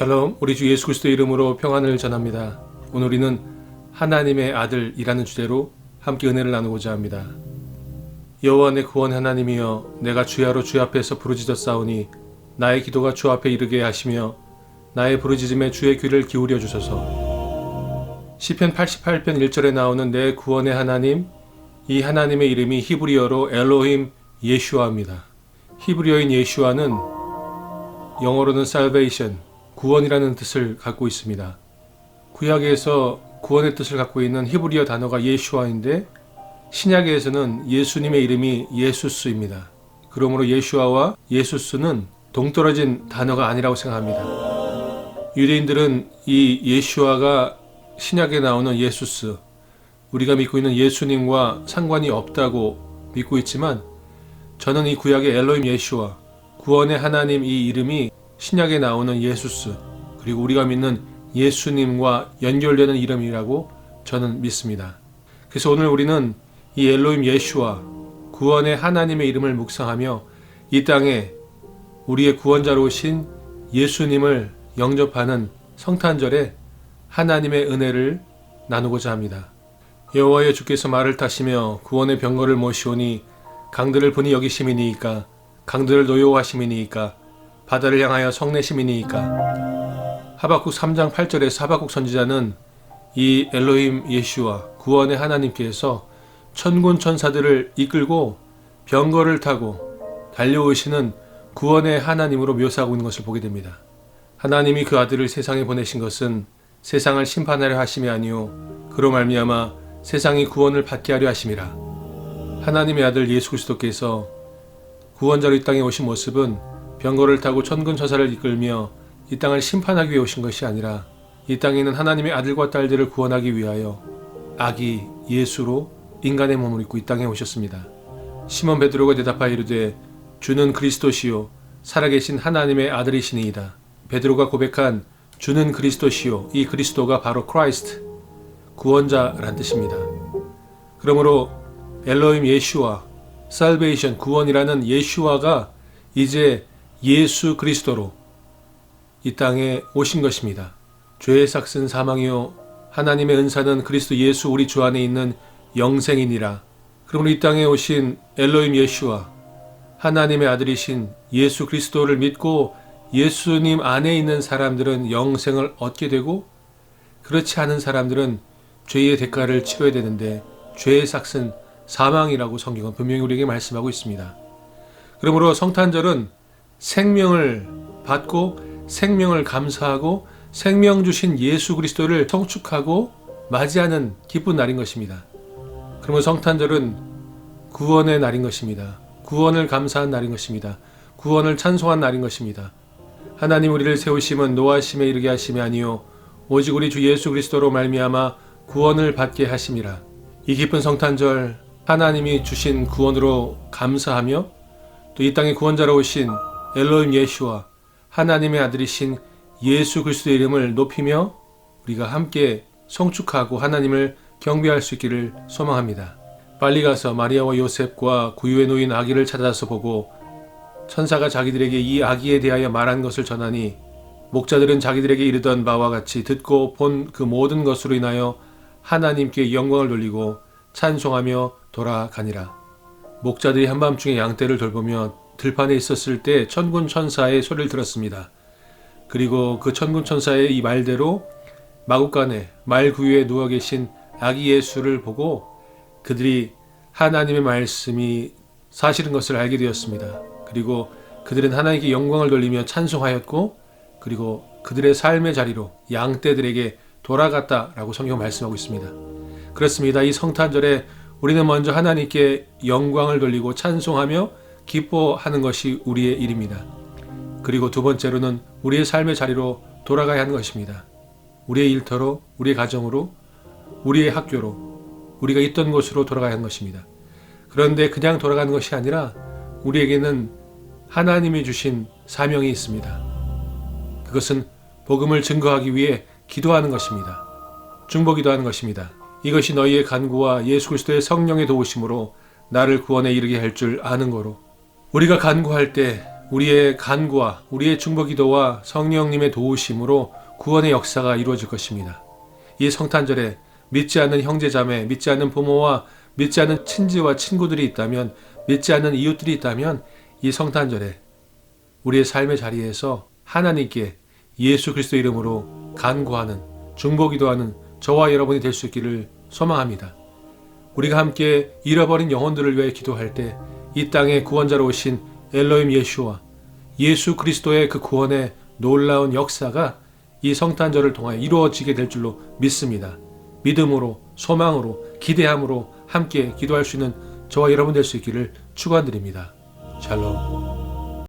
샬롬, 우리 주 예수 그리스도의 이름으로 평안을 전합니다. 오늘 우리는 하나님의 아들이라는 주제로 함께 은혜를 나누고자 합니다. 여호와 내 구원 하나님이여 내가 주야로 주 앞에서 부르짖어 싸우니 나의 기도가 주 앞에 이르게 하시며 나의 부르짖음에 주의 귀를 기울여 주소서. 시편 88편 1절에 나오는 내 구원의 하나님 이 하나님의 이름이 히브리어로 엘로힘 예슈아입니다. 히브리어인 예슈아는 영어로는 salvation, 구원이라는 뜻을 갖고 있습니다. 구약에서 구원의 뜻을 갖고 있는 히브리어 단어가 예슈아인데 신약에서는 예수님의 이름이 예수스입니다. 그러므로 예슈아와 예수스는 동떨어진 단어가 아니라고 생각합니다. 유대인들은 이 예슈아가 신약에 나오는 예수스, 우리가 믿고 있는 예수님과 상관이 없다고 믿고 있지만 저는 이 구약의 엘로임 예슈아, 구원의 하나님 이 이름이 신약에 나오는 예수스, 그리고 우리가 믿는 예수님과 연결되는 이름이라고 저는 믿습니다. 그래서 오늘 우리는 이 엘로임 예슈아, 구원의 하나님의 이름을 묵상하며 이 땅에 우리의 구원자로 오신 예수님을 영접하는 성탄절에 하나님의 은혜를 나누고자 합니다. 여호와여 주께서 말을 타시며 구원의 병거를 모시오니 강들을 분이 여기심이니이까 강들을 노여워하심이니이까 바다를 향하여 성내심이니이까 하박국 3장 8절에서 하박국 선지자는 이 엘로힘 예슈와 구원의 하나님께서 천군 천사들을 이끌고 병거를 타고 달려오시는 구원의 하나님으로 묘사하고 있는 것을 보게 됩니다. 하나님이 그 아들을 세상에 보내신 것은 세상을 심판하려 하심이 아니요 그로 말미암아 세상이 구원을 받게 하려 하심이라. 하나님의 아들 예수 그리스도께서 구원자로 이 땅에 오신 모습은 병거를 타고 천군 천사를 이끌며 이 땅을 심판하기 위해 오신 것이 아니라 이 땅에 있는 하나님의 아들과 딸들을 구원하기 위하여 아기 예수로 인간의 몸을 입고 이 땅에 오셨습니다. 시몬 베드로가 대답하여 이르되 주는 그리스도시요 살아계신 하나님의 아들이시니이다. 베드로가 고백한 주는 그리스도시요 이 그리스도가 바로 크라이스트 구원자란 뜻입니다. 그러므로 엘로임 예슈와 살베이션 구원이라는 예슈와가 이제 예수 그리스도로 이 땅에 오신 것입니다. 죄의 삭슨 사망이요 하나님의 은사는 그리스도 예수 우리 주 안에 있는 영생이니라. 그러므로 이 땅에 오신 엘로임 예슈와 하나님의 아들이신 예수 그리스도를 믿고 예수님 안에 있는 사람들은 영생을 얻게 되고 그렇지 않은 사람들은 죄의 대가를 치러야 되는데 죄의 삭은 사망이라고 성경은 분명히 우리에게 말씀하고 있습니다. 그러므로 성탄절은 생명을 받고 생명을 감사하고 생명 주신 예수 그리스도를 성축하고 맞이하는 기쁜 날인 것입니다. 그러면 성탄절은 구원의 날인 것입니다. 구원을 감사한 날인 것입니다. 구원을 찬송한 날인 것입니다. 하나님 우리를 세우심은 노하심에 이르게 하심이 아니요 오직 우리 주 예수 그리스도로 말미암아 구원을 받게 하심이라. 이 기쁜 성탄절 하나님이 주신 구원으로 감사하며 또 이 땅에 구원자로 오신 엘로임 예수와 하나님의 아들이신 예수 그리스도의 이름을 높이며 우리가 함께 성축하고 하나님을 경배할 수 있기를 소망합니다. 빨리 가서 마리아와 요셉과 구유에 놓인 아기를 찾아서 보고 천사가 자기들에게 이 아기에 대하여 말한 것을 전하니 목자들은 자기들에게 이르던 바와 같이 듣고 본 그 모든 것으로 인하여 하나님께 영광을 돌리고 찬송하며 돌아가니라. 목자들이 한밤중에 양떼를 돌보며 들판에 있었을 때 천군 천사의 소리를 들었습니다. 그리고 그 천군 천사의 이 말대로 마국간에 말 구유에 누워 계신 아기 예수를 보고 그들이 하나님의 말씀이 사실인 것을 알게 되었습니다. 그리고 그들은 하나님께 영광을 돌리며 찬송하였고 그리고 그들의 삶의 자리로 양떼들에게 돌아갔다라고 성경 말씀하고 있습니다. 그렇습니다. 이 성탄절에 우리는 먼저 하나님께 영광을 돌리고 찬송하며 기뻐하는 것이 우리의 일입니다. 그리고 두 번째로는 우리의 삶의 자리로 돌아가야 하는 것입니다. 우리의 일터로, 우리의 가정으로, 우리의 학교로, 우리가 있던 곳으로 돌아가야 하는 것입니다. 그런데 그냥 돌아가는 것이 아니라 우리에게는 하나님이 주신 사명이 있습니다. 그것은 복음을 증거하기 위해 기도하는 것입니다. 중보기도하는 것입니다. 이것이 너희의 간구와 예수 그리스도의 성령의 도우심으로 나를 구원에 이르게 할 줄 아는 거로 우리가 간구할 때 우리의 간구와 우리의 중보 기도와 성령님의 도우심으로 구원의 역사가 이루어질 것입니다. 이 성탄절에 믿지 않는 형제자매, 믿지 않는 부모와 믿지 않는 친지와 친구들이 있다면, 믿지 않는 이웃들이 있다면 이 성탄절에 우리의 삶의 자리에서 하나님께 예수 그리스도 이름으로 간구하는 중보 기도하는 저와 여러분이 될 수 있기를 소망합니다. 우리가 함께 잃어버린 영혼들을 위해 기도할 때 이 땅에 구원자로 오신 엘로임 예수와 예수 그리스도의 그 구원의 놀라운 역사가 이 성탄절을 통하여 이루어지게 될 줄로 믿습니다. 믿음으로, 소망으로, 기대함으로 함께 기도할 수 있는 저와 여러분 될 수 있기를 축원드립니다. 샬롬.